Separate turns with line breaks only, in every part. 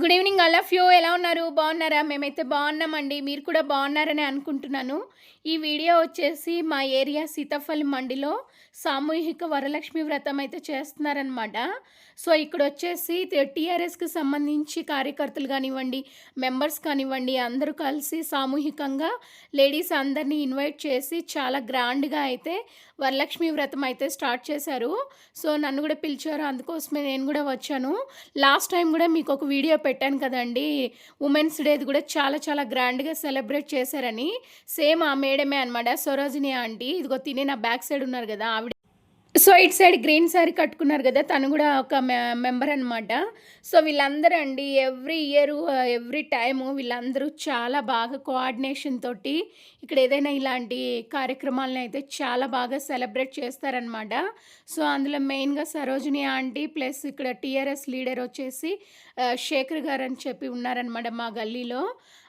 Good evening all of you ఎలా ఉన్నారు? బాగున్నారా? మేమైతే బాగున్నామండి. మీరు కూడా బాగున్నారని అనుకుంటున్నాను. ఈ వీడియో వచ్చేసి మా ఏరియా సీతాఫలం మండిలో సామూహిక వరలక్ష్మి వ్రతం అయితే చేస్తున్నారనమాట సో ఇక్కడ వచ్చేసి టీఆర్ఎస్కి సంబంధించి కార్యకర్తలు కానివ్వండి మెంబర్స్ కానివ్వండి అందరూ కలిసి సామూహికంగా లేడీస్ అందరినీ ఇన్వైట్ చేసి చాలా గ్రాండ్గా అయితే వరలక్ష్మి వ్రతం అయితే స్టార్ట్ చేశారు. సో నన్ను కూడా పిలిచారు. అందుకోసమే నేను కూడా వచ్చాను. లాస్ట్ టైం కూడా మీకు ఒక వీడియో పెట్టాను కదండి. ఉమెన్స్ డేది కూడా చాలా చాలా గ్రాండ్గా సెలబ్రేట్ చేశారని. సేమ్ ఆమె మేడమే అనమాట సరోజిని ఆంటీ ఇదిగో తినే నా బ్యాక్ సైడ్ ఉన్నారు కదా ఆవిడ so it side green sari కట్టుకున్నారు కదా తను కూడా ఒక మెంబర్ అనమాట సో వీళ్ళందరూ అండి ఎవ్రీ ఇయర్ ఎవ్రీ టైము వీళ్ళందరూ చాలా బాగా కోఆర్డినేషన్ తోటి ఇక్కడ ఏదైనా ఇలాంటి కార్యక్రమాలను అయితే చాలా బాగా సెలబ్రేట్ చేస్తారనమాట సో అందులో మెయిన్గా సరోజిని ఆంటీ ప్లస్ ఇక్కడ టీఆర్ఎస్ లీడర్ వచ్చేసి శేఖర్ గారు అని చెప్పి ఉన్నారనమాట మా గల్లీలో.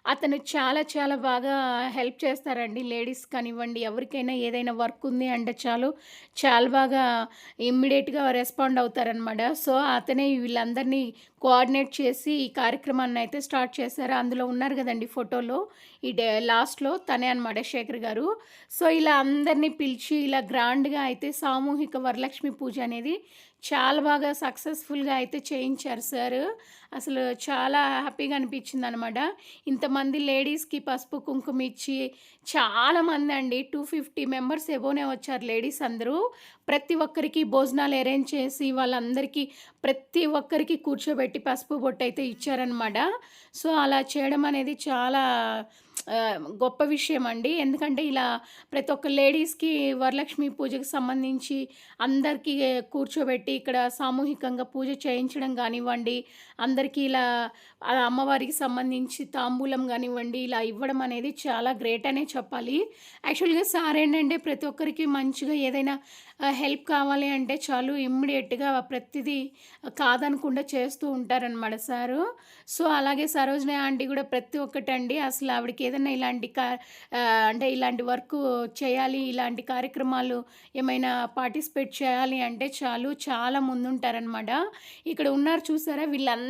అతను చాలా చాలా బాగా హెల్ప్ చేస్తారండి. లేడీస్ కానివ్వండి ఎవరికైనా ఏదైనా వర్క్ ఉంది అంటే చాలు చాలా బాగా ఇమ్మీడియట్గా రెస్పాండ్ అవుతారనమాట సో అతనే వీళ్ళందరినీ కోఆర్డినేట్ చేసి ఈ కార్యక్రమాన్ని అయితే స్టార్ట్ చేశారు. అందులో ఉన్నారు కదండి ఫోటోలో ఈ డే లాస్ట్లో తనే అనమాట శేఖర్ గారు. సో ఇలా అందరినీ పిలిచి ఇలా గ్రాండ్గా అయితే సామూహిక వరలక్ష్మి పూజ అనేది చాలా బాగా సక్సెస్ఫుల్గా అయితే చేయించారు సార్. అసలు చాలా హ్యాపీగా అనిపించింది అనమాట ఇంతమంది లేడీస్కి పసుపు కుంకుమ ఇచ్చి చాలామంది అండి. టూ ఫిఫ్టీ మెంబర్స్ ఎబోనే వచ్చారు లేడీస్ అందరూ. ప్రతి ఒక్కరికి భోజనాలు అరేంజ్ చేసి వాళ్ళందరికీ ప్రతి ఒక్కరికి కూర్చోబెట్టి పసుపు బొట్టు అయితే ఇచ్చారనమాట. సో అలా చేయడం అనేది చాలా గొప్ప విషయం అండి ఎందుకంటే ఇలా ప్రతి ఒక్క లేడీస్కి వరలక్ష్మి పూజకు సంబంధించి అందరికీ కూర్చోబెట్టి ఇక్కడ సామూహికంగా పూజ చేయించడం కానివ్వండి అందరికీ ఇలా అమ్మవారికి సంబంధించి తాంబూలం కానివ్వండి ఇలా ఇవ్వడం అనేది చాలా గ్రేట్ అనే చెప్పాలి. యాక్చువల్గా సార్ ఏంటంటే ప్రతి ఒక్కరికి మంచిగా ఏదైనా హెల్ప్ కావాలి అంటే చాలు ఇమ్మీడియట్గా ప్రతిదీ కాదనకుండా చేస్తూ ఉంటారనమాట సారు. సో అలాగే సరోజన ఆంటీ కూడా ప్రతి ఒక్కటండి అసలు ఆవిడకి ఏదైనా ఇలాంటి కా అంటే ఇలాంటి వర్క్ చేయాలి ఇలాంటి కార్యక్రమాలు ఏమైనా పార్టిసిపేట్ చేయాలి అంటే చాలు చాలా ముందుంటారనమాట ఇక్కడ ఉన్నారు చూసారా వీళ్ళందరూ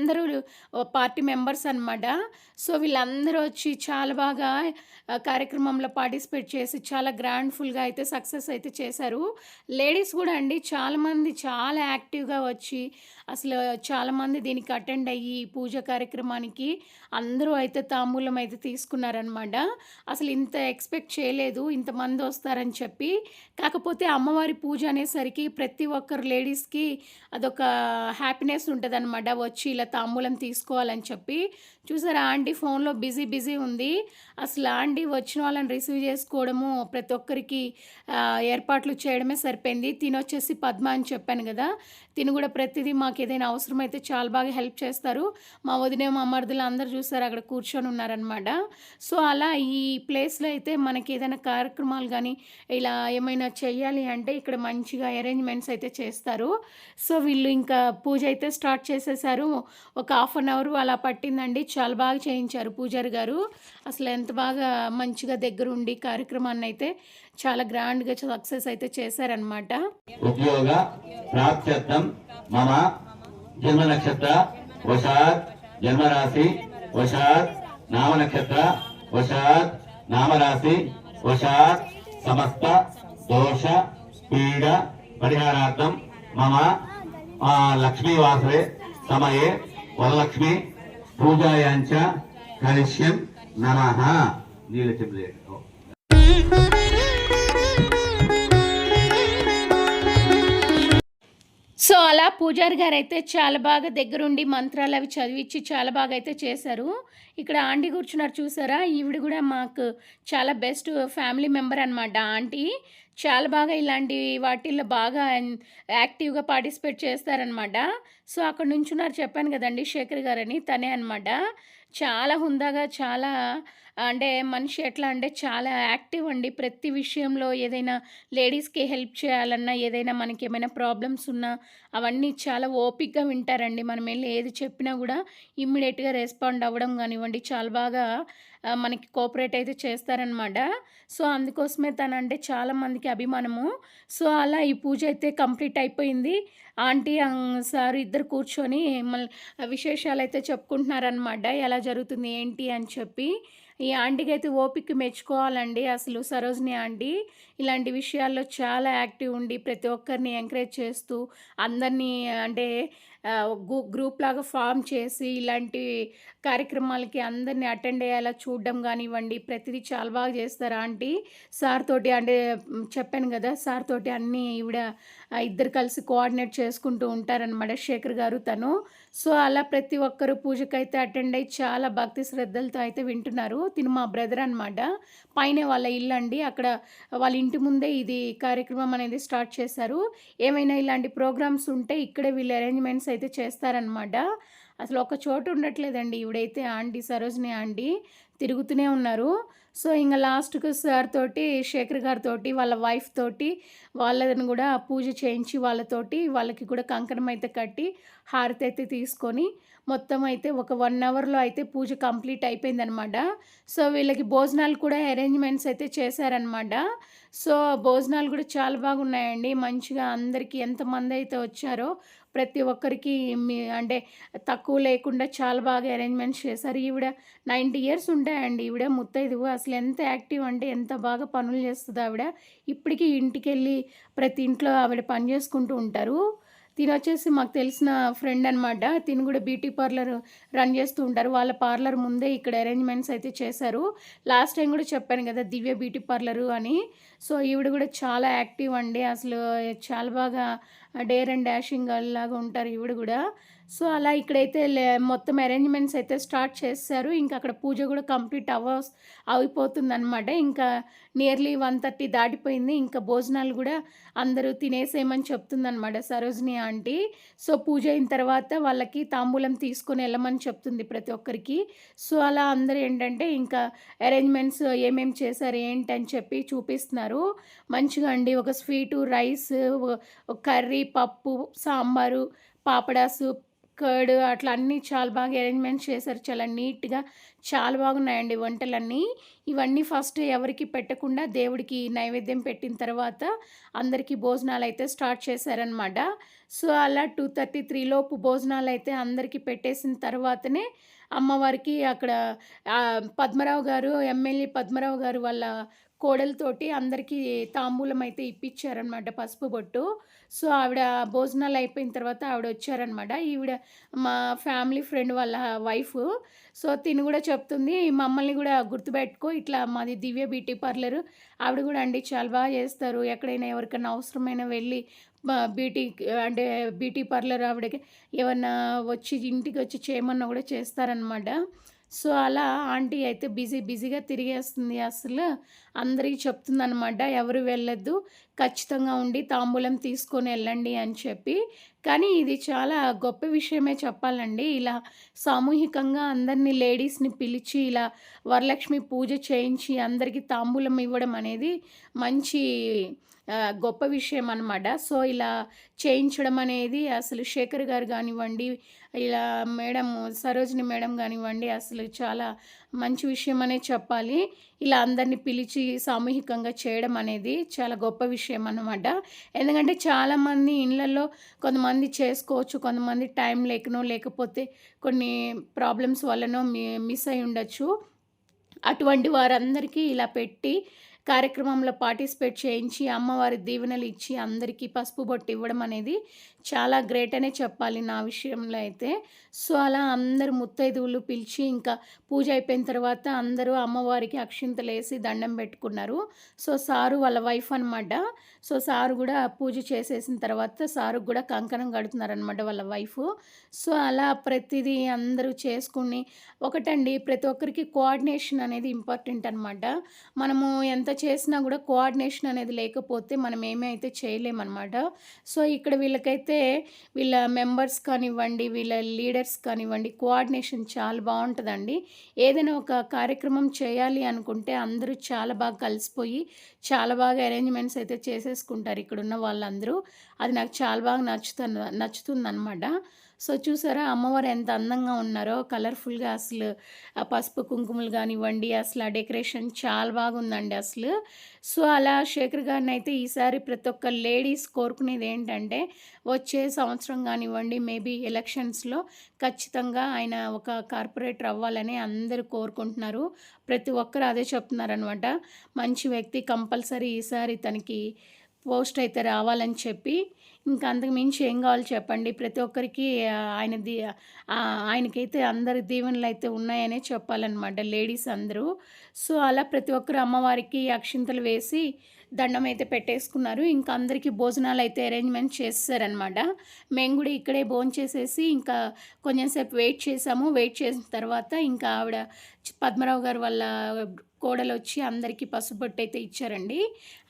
పార్టీ మెంబర్స్ అనమాట సో వీళ్ళందరూ వచ్చి చాలా బాగా కార్యక్రమంలో పార్టిసిపేట్ చేసి చాలా గ్రాండ్ఫుల్గా అయితే సక్సెస్ అయితే చేశారు. లేడీస్ కూడా అండి చాలామంది చాలా యాక్టివ్గా వచ్చి అసలు చాలామంది దీనికి అటెండ్ అయ్యి పూజ కార్యక్రమానికి అందరూ అయితే తాంబూలం అయితే తీసుకున్నారనమాట అసలు ఇంత ఎక్స్పెక్ట్ చేయలేదు ఇంతమంది వస్తారని చెప్పి. కాకపోతే అమ్మవారి పూజ అనేసరికి ప్రతి ఒక్కరు లేడీస్కి అదొక హ్యాపీనెస్ ఉంటుంది అనమాట వచ్చి ఇలా తాంబూలం తీసుకోవాలని చెప్పి చూసారా ఆంటీ ఫోన్లో బిజీ బిజీ ఉంది. అసలు ఆంటీ వచ్చిన వాళ్ళని రిసీవ్ చేసుకోవడము ప్రతి ఒక్కరికి ఏర్పాట్లు చేయడమే సరిపోయింది. తినొచ్చేసి పద్మ అని చెప్పాను కదా తిను కూడా ప్రతిదీ మాకు ఏదైనా అవసరమైతే చాలా బాగా హెల్ప్ చేస్తారు. మా వదిన మా మరుదులు అందరూ చూసారు అక్కడ కూర్చొని ఉన్నారనమాట సో అలా ఈ ప్లేస్లో అయితే మనకి ఏదైనా కార్యక్రమాలు కానీ ఇలా ఏమైనా చేయాలి అంటే ఇక్కడ మంచిగా అరేంజ్మెంట్స్ అయితే చేస్తారు. సో వీళ్ళు ఇంకా పూజ అయితే స్టార్ట్ చేసేసారు. ఒక హాఫ్ అన్ అవర్ అలా పట్టిందండి. చాలా బాగా చేయించారు పూజారి గారు. అసలు ఎంత బాగా మంచిగా దగ్గరుండి కార్యక్రమాన్ని అయితే చాలా గ్రాండ్గా సక్సెస్ అయితే చేశారనమాట
ఉపయోగ ప్రాప్త్యర్థం మమ జన్మ నక్షత్ర వశాత్ జన్మరాశి వశాత్ నామ నక్షత్ర వశాత్ నామరాశి వశాత్ సమస్త దోష పీడ పరిహారార్థం మమ ఆ, లక్ష్మీవాసరే సమయే వరలక్ష్మి పూజాయాంచ కలిష్యం కరిష్యం నమః. నీలచంద్రేట్
సో అలా పూజారి గారు అయితే చాలా బాగా దగ్గరుండి మంత్రాలు అవి చదివించి చాలా బాగా అయితే చేశారు. ఇక్కడ ఆంటీ కూర్చున్నారు చూసారా? ఈవిడ కూడా మాకు చాలా బెస్ట్ ఫ్యామిలీ మెంబర్ అనమాట ఆంటీ. చాలా బాగా ఇలాంటి వాటిల్లో బాగా యాక్టివ్గా పార్టిసిపేట్ చేస్తారనమాట సో అక్కడ నుంచున్నారు చెప్పాను కదండి శేఖర్ గారని తనే అనమాట చాలా హుందాగా చాలా అంటే మనిషి ఎట్లా అంటే చాలా యాక్టివ్ అండి. ప్రతి విషయంలో ఏదైనా లేడీస్కి హెల్ప్ చేయాలన్నా ఏదైనా మనకి ఏమైనా ప్రాబ్లమ్స్ ఉన్నా అవన్నీ చాలా ఓపిక్గా వింటారండి. మనం వెళ్ళి ఏది చెప్పినా కూడా ఇమ్మీడియట్గా రెస్పాండ్ అవ్వడం కానివ్వండి చాలా బాగా మనకి కోఆపరేట్ అయితే చేస్తారనమాట. సో అందుకోసమే తనంటే చాలా మందికి అభిమానము. సో అలా ఈ పూజ అయితే కంప్లీట్ అయిపోయింది. ఆంటీ సార్ ఇద్దరు కూర్చొని మళ్ళీ విశేషాలు అయితే చెప్పుకుంటున్నారనమాట. ఎలా జరుగుతుంది ఏంటి అని చెప్పి. ఈ ఆంటీకి అయితే ఓపిక మెచ్చుకోవాలండి అసలు సరోజిని ఆంటీ. ఇలాంటి విషయాల్లో చాలా యాక్టివ్ ఉండి ప్రతి ఒక్కరిని ఎంకరేజ్ చేస్తూ అందరినీ అంటే ఆ, గ్రూప్ లాగా ఫామ్ చేసి ఇలాంటి కార్యక్రమాలకి అందరినీ అటెండ్ అయ్యేలా చూడడం కానివ్వండి ప్రతిదీ చాలా బాగా చేస్తారు ఆంటీ. సార్ తోటి అంటే చెప్పాను కదా సార్ తోటి అన్నీ ఈవిడ ఇద్దరు కలిసి కోఆర్డినేట్ చేసుకుంటూ ఉంటారనమాట శేఖర్ గారు తను. సో అలా ప్రతి ఒక్కరు పూజకైతే అటెండ్ అయ్యి చాలా భక్తి శ్రద్ధలతో అయితే వింటున్నారు. తిను మా బ్రదర్ అనమాట పైన వాళ్ళ ఇల్లు అండి. అక్కడ వాళ్ళ ఇంటి ముందే ఇది కార్యక్రమం అనేది స్టార్ట్ చేశారు. ఏమైనా ఇలాంటి ప్రోగ్రామ్స్ ఉంటే ఇక్కడే వీళ్ళు అరేంజ్మెంట్స్ అయితే చేస్తారనమాట అసలు ఒక చోటు ఉండట్లేదండి. ఇవిడైతే ఆంటీ సరోజిని ఆంటీ తిరుగుతూనే ఉన్నారు. సో ఇంకా లాస్ట్కు సార్ తోటి శేఖర్ గారితోటి వాళ్ళ వైఫ్ తోటి వాళ్ళని కూడా పూజ చేయించి వాళ్ళతోటి వాళ్ళకి కూడా కంకణం అయితే కట్టి హారతి అయితే తీసుకొని మొత్తం అయితే ఒక వన్ అవర్లో అయితే పూజ కంప్లీట్ అయిపోయిందనమాట. సో వీళ్ళకి భోజనాలు కూడా అరేంజ్మెంట్స్ అయితే చేశారనమాట. సో భోజనాలు కూడా చాలా బాగున్నాయండి. మంచిగా అందరికీ ఎంతమంది అయితే వచ్చారో ప్రతి ఒక్కరికి మీ అంటే తక్కువ లేకుండా చాలా బాగా అరేంజ్మెంట్స్ చేశారు. ఈవిడ నైంటీ ఇయర్స్ ఉంటాయండి ఈవిడ ముత్తైదువు అసలు ఎంత యాక్టివ్ అంటే ఎంత బాగా పనులు చేస్తుంది ఆవిడ. ఇప్పటికీ ఇంటికి వెళ్ళి ప్రతి ఇంట్లో ఆవిడ పని చేసుకుంటూ ఉంటారు. తిను వచ్చేసి మాకు తెలిసిన ఫ్రెండ్ అనమాట తిను కూడా బ్యూటీ పార్లర్ రన్ చేస్తూ ఉంటారు. వాళ్ళ పార్లర్ ముందే ఇక్కడ అరేంజ్మెంట్స్ అయితే చేశారు. లాస్ట్ టైం కూడా చెప్పాను కదా దివ్య బ్యూటీ పార్లరు అని. సో ఈవిడ కూడా చాలా యాక్టివ్ అండి. అసలు చాలా బాగా డేర్ అండ్ డాషింగ్ లాగా ఉంటారు ఈవిడ కూడా. సో అలా ఇక్కడైతే లే- మొత్తం అరేంజ్మెంట్స్ అయితే స్టార్ట్ చేస్తారు ఇంకా అక్కడ పూజ కూడా కంప్లీట్ అవ అయిపోతుందన్నమాట. ఇంకా నియర్లీ వన్ థర్టీ దాటిపోయింది. ఇంకా భోజనాలు కూడా అందరూ తినేసేయమని చెప్తుందన్నమాట సరోజిని ఆంటీ. సో పూజ అయిన తర్వాత వాళ్ళకి తాంబూలం తీసుకొని వెళ్ళమని చెప్తుంది ప్రతి ఒక్కరికి. సో అలా అందరూ ఏంటంటే ఇంకా అరేంజ్మెంట్స్ ఏమేమి చేశారు ఏంటి అని చెప్పి చూపిస్తున్నారు. మంచిగా అండి. ఒక స్వీటు రైస్ కర్రీ పప్పు సాంబారు పాపడాసు కర్డ్ అట్లా అన్నీ చాలా బాగా అరేంజ్మెంట్స్ చేశారు. చాలా నీట్గా చాలా బాగున్నాయండి వంటలన్నీ. ఇవన్నీ ఫస్ట్ ఎవరికి పెట్టకుండా దేవుడికి నైవేద్యం పెట్టిన తర్వాత అందరికీ భోజనాలు అయితే స్టార్ట్ చేశారనమాట సో అలా టూ థర్టీ త్రీ లోపు భోజనాలు అయితే అందరికీ పెట్టేసిన తర్వాతనే అమ్మవారికి అక్కడ పద్మరావు గారు ఎమ్మెల్యే పద్మరావు గారు వాళ్ళ కోడలతోటి అందరికీ తాంబూలం అయితే ఇప్పించారనమాట పసుపు బొట్టు. సో ఆవిడ భోజనాలు అయిపోయిన తర్వాత ఆవిడ వచ్చారనమాట ఈవిడ మా ఫ్యామిలీ ఫ్రెండ్ వాళ్ళ వైఫ్. సో తిని కూడా చెప్తుంది. మమ్మల్ని కూడా గుర్తుపెట్టుకో. ఇట్లా మాది దివ్య బ్యూటీ పార్లర్. ఆవిడ కూడా అండి చాలా బాగా చేస్తారు. ఎక్కడైనా ఎవరికైనా అవసరమైన వెళ్ళి బ్యూటీ అంటే బ్యూటీ పార్లర్ ఆవిడకి ఏమన్నా వచ్చి ఇంటికి వచ్చి చేయమన్నా కూడా చేస్తారనమాట సో అలా ఆంటీ అయితే బిజీ బిజీగా తిరిగేస్తుంది అసలు. అందరికీ చెప్తుందనమాట ఎవరు వెళ్ళొద్దు ఖచ్చితంగా ఉండి తాంబూలం తీసుకొని వెళ్ళండి అని చెప్పి. కానీ ఇది చాలా గొప్ప విషయమే చెప్పాలండి. ఇలా సామూహికంగా అందరినీ లేడీస్ని పిలిచి ఇలా వరలక్ష్మి పూజ చేయించి అందరికీ తాంబూలం ఇవ్వడం అనేది మంచి గొప్ప విషయం అనమాట సో ఇలా చేయించడం అనేది అసలు శేఖర్ గారు కానివ్వండి ఇలా మేడం సరోజిని మేడం కానివ్వండి అసలు చాలా మంచి విషయం అనే చెప్పాలి. ఇలా అందరినీ పిలిచి సామూహికంగా చేయడం అనేది చాలా గొప్ప విషయం అన్నమాట. ఎందుకంటే చాలామంది ఇళ్ళల్లో కొంతమంది చేసుకోవచ్చు కొంతమంది టైం లేకనో లేకపోతే కొన్ని ప్రాబ్లమ్స్ వల్లనో మి- మిస్ అయి ఉండొచ్చు. అటువంటి వారందరికీ ఇలా పెట్టి కార్యక్రమంలో పార్టిసిపేట్ చేయించి అమ్మవారి దీవెనలు ఇచ్చి అందరికీ పసుపు బొట్టు ఇవ్వడం అనేది చాలా గ్రేట్ అనే చెప్పాలి నా విషయంలో అయితే. సో అలా అందరు ముత్తైదువులు పిలిచి ఇంకా పూజ అయిపోయిన తర్వాత అందరూ అమ్మవారికి అక్షింతలు వేసి దండం పెట్టుకున్నారు. సో సారు వాళ్ళ వైఫ్ అనమాట సో సారు కూడా పూజ చేసేసిన తర్వాత సారు కూడా కంకణం కడుతున్నారనమాట వాళ్ళ వైఫ్. సో అలా ప్రతిదీ అందరూ చేసుకుని ఒకటండి ప్రతి ఒక్కరికి కోఆర్డినేషన్ అనేది ఇంపార్టెంట్ అనమాట మనము ఎంత చేసినా కూడా కోఆర్డినేషన్ అనేది లేకపోతే మనం ఏమీ అయితే చేయలేమన్నమాట. సో ఇక్కడ వీళ్ళకైతే వీళ్ళ మెంబర్స్ కానివ్వండి వీళ్ళ లీడర్స్ కానివ్వండి కోఆర్డినేషన్ చాలా బాగుంటుందండి. ఏదైనా ఒక కార్యక్రమం చేయాలి అనుకుంటే అందరూ చాలా బాగా కలిసిపోయి చాలా బాగా అరేంజ్మెంట్స్ అయితే చేసేసుకుంటారు ఇక్కడ ఉన్న వాళ్ళందరూ. అది నాకు చాలా బాగా నచ్చుతుంది నచ్చుతుంది అనమాట సో చూసారా అమ్మవారు ఎంత అందంగా ఉన్నారో కలర్ఫుల్గా అసలు ఆ పసుపు కుంకుమలు కానివ్వండి అసలు ఆ డెకరేషన్ చాలా బాగుందండి అసలు. సో అలా శేఖర్ గారిని అయితే ఈసారి ప్రతి ఒక్క లేడీస్ కోరుకునేది ఏంటంటే వచ్చే సంవత్సరం కానివ్వండి మేబీ ఎలక్షన్స్లో ఖచ్చితంగా ఆయన ఒక కార్పొరేటర్ అవ్వాలని అందరూ కోరుకుంటున్నారు. ప్రతి ఒక్కరు అదే చెప్తున్నారనమాట మంచి వ్యక్తి కంపల్సరీ ఈసారి తనకి పోస్ట్ అయితే రావాలని చెప్పి ఇంకా అంతకు మించి ఏం కావాలి చెప్పండి. ప్రతి ఒక్కరికి ఆయన దీ ఆయనకైతే అందరి దీవెనలు అయితే ఉన్నాయనే చెప్పాలన్నమాట లేడీస్ అందరూ. సో అలా ప్రతి ఒక్కరు అమ్మవారికి అక్షింతలు వేసి దండం అయితే పెట్టేసుకున్నారు. ఇంకా అందరికీ భోజనాలు అయితే అరేంజ్మెంట్ చేస్తారనమాట మేము కూడా ఇక్కడే భోజనం చేసేసి ఇంకా కొంచెంసేపు వెయిట్ చేసాము. వెయిట్ చేసిన తర్వాత ఇంకా ఆవిడ పద్మరావు గారు వాళ్ళ కోడలు వచ్చి అందరికీ పసుపొట్టు అయితే ఇచ్చారండి.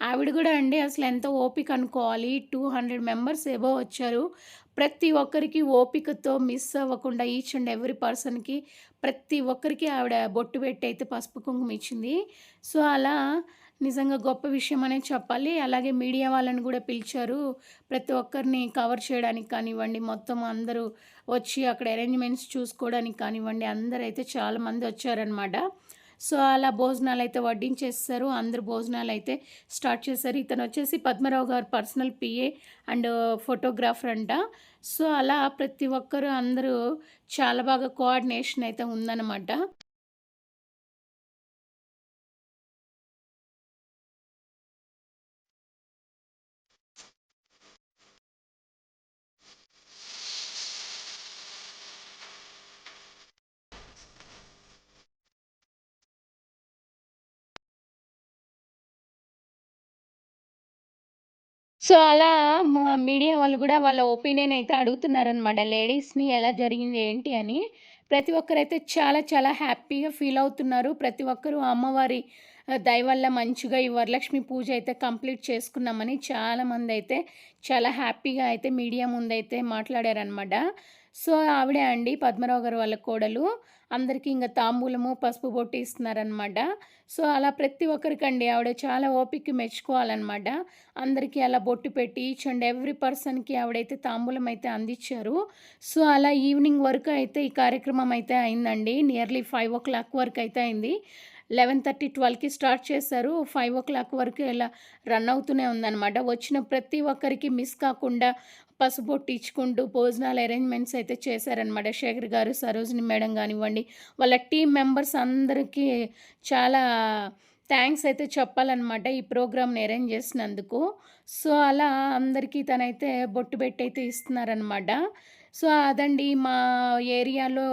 ఆవిడ కూడా అండి అసలు ఎంత ఓపిక అనుకోవాలి. టూ హండ్రెడ్ మెంబర్స్ ఏవో వచ్చారు. ప్రతి ఒక్కరికి ఓపికతో మిస్ అవ్వకుండా ఈచ్ అండ్ ఎవ్రీ పర్సన్కి ప్రతి ఒక్కరికి ఆవిడ బొట్టు పెట్టి అయితే పసుపు కుంకుమ ఇచ్చింది. సో అలా నిజంగా గొప్ప విషయం అనే చెప్పాలి. అలాగే మీడియా వాళ్ళని కూడా పిలిచారు. ప్రతి ఒక్కరిని కవర్ చేయడానికి కానివ్వండి మొత్తం అందరూ వచ్చి అక్కడ అరేంజ్మెంట్స్ చూసుకోవడానికి కానివ్వండి అందరూ అయితే చాలామంది వచ్చారనమాట సో అలా భోజనాలు అయితే వడ్డించేస్తారు. అందరు భోజనాలు అయితే స్టార్ట్ చేశారు. ఇతను వచ్చేసి Padmarao garu personal PA and photographer అంట. సో అలా ప్రతి ఒక్కరు అందరూ చాలా బాగా కోఆర్డినేషన్ అయితే ఉందన్నమాట. సో అలా మా మీడియా వాళ్ళు కూడా వాళ్ళ ఒపీనియన్ అయితే అడుగుతున్నారనమాట లేడీస్ని ఎలా జరిగింది ఏంటి? అని. ప్రతి ఒక్కరైతే చాలా చాలా హ్యాపీగా ఫీల్ అవుతున్నారు. ప్రతి ఒక్కరూ అమ్మవారి వల్ల మంచిగా ఈ వరలక్ష్మి పూజ అయితే కంప్లీట్ చేసుకున్నామని చాలామంది అయితే చాలా హ్యాపీగా అయితే మీడియా ముందైతే మాట్లాడారనమాట సో ఆవిడే అండి పద్మరావు గారు వాళ్ళ కోడలు. అందరికీ ఇంకా తాంబూలము పసుపు బొట్టి ఇస్తున్నారనమాట సో అలా ప్రతి ఒక్కరికండి ఆవిడ చాలా ఓపిక మెచ్చుకోవాలన్నమాట. అందరికీ అలా బొట్టు పెట్టి ఈచ్ అండ్ ఎవ్రీ పర్సన్కి ఆవిడైతే తాంబూలం అయితే అందించారు సో అలా ఈవినింగ్ వరకు అయితే ఈ కార్యక్రమం అయితే అయిందండి. నియర్లీ ఫైవ్ ఓ క్లాక్ వరకు అయితే అయింది. లెవెన్ థర్టీ ట్వెల్వ్కి స్టార్ట్ చేశారు. ఫైవ్ ఓ క్లాక్ వరకు ఇలా రన్ అవుతూనే ఉందన్నమాట. వచ్చిన ప్రతి ఒక్కరికి మిస్ కాకుండా పసుపొట్టు ఇచ్చుకుంటూ భోజనాలు అరేంజ్మెంట్స్ అయితే చేశారనమాట శేఖర్ గారు సరోజిని మేడం కానివ్వండి వాళ్ళ టీం మెంబర్స్ అందరికీ చాలా థ్యాంక్స్ అయితే చెప్పాలన్నమాట ఈ ప్రోగ్రామ్ని అరేంజ్ చేసినందుకు. సో అలా అందరికీ తనైతే బొట్టు పెట్టి అయితే ఇస్తున్నారనమాట సో అదండి మా ఏరియాలో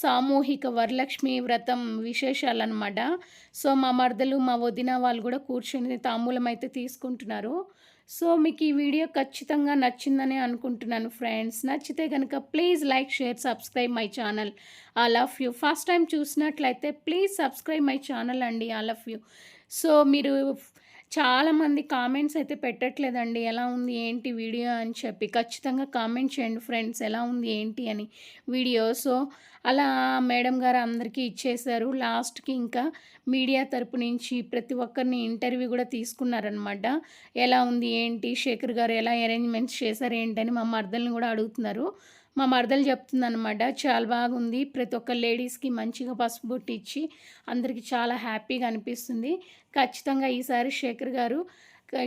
సామూహిక వరలక్ష్మి వ్రతం విశేషాలు అనమాట సో మా మరదలు మా వదిన వాళ్ళు కూడా కూర్చొని తాంబూలం అయితే తీసుకుంటున్నారు. సో మీకు ఈ వీడియో ఖచ్చితంగా నచ్చిందని అనుకుంటున్నాను ఫ్రెండ్స్. నచ్చితే కనుక please like share subscribe my channel. I love you. First time చూసినట్లయితే ప్లీజ్ సబ్స్క్రైబ్ మై ఛానల్ అండి ఐ లవ్ యూ. సో మీరు చాలామంది కామెంట్స్ అయితే పెట్టట్లేదండి. ఎలా ఉంది ఏంటి వీడియో అని చెప్పి. ఖచ్చితంగా కామెంట్ చేయండి ఫ్రెండ్స్ ఎలా ఉంది ఏంటి అని వీడియో. సో అలా మేడం గారు అందరికీ ఇచ్చేశారు. లాస్ట్కి ఇంకా మీడియా తరపు నుంచి ప్రతి ఒక్కరిని ఇంటర్వ్యూ కూడా తీసుకున్నారనమాట ఎలా ఉంది ఏంటి శేఖర్ గారు ఎలా అరేంజ్మెంట్స్ చేశారు ఏంటని మా మర్దల్ని కూడా అడుగుతున్నారు. మా మరదలు చెప్తుందనమాట చాలా బాగుంది ప్రతి ఒక్క లేడీస్కి మంచిగా పసుపు బొట్టు ఇచ్చి అందరికీ చాలా హ్యాపీగా అనిపిస్తుంది. ఖచ్చితంగా ఈసారి శేఖర్ గారు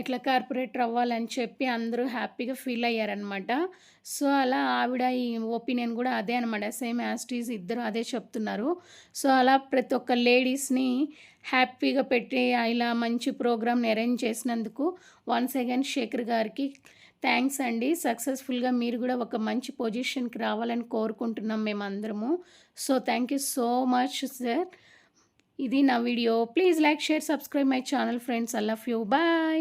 ఇట్లా కార్పొరేటర్ అవ్వాలని చెప్పి అందరూ హ్యాపీగా ఫీల్ అయ్యారనమాట సో అలా ఆవిడ ఈ ఒపీనియన్ కూడా అదే అనమాట సేమ్ యాస్టీస్ ఇద్దరు అదే చెప్తున్నారు. సో అలా ప్రతి ఒక్క లేడీస్ని హ్యాపీగా పెట్టి ఇలా మంచి ప్రోగ్రామ్ని అరేంజ్ చేసినందుకు వన్స్ అగైన్ శేఖర్ గారికి థ్యాంక్స్ అండి. సక్సెస్ఫుల్గా మీరు కూడా ఒక మంచి పొజిషన్కి రావాలని కోరుకుంటున్నాం మేమందరము. So thank you so much sir. ఇది నా video. Please like share subscribe my channel friends. I love you. Bye.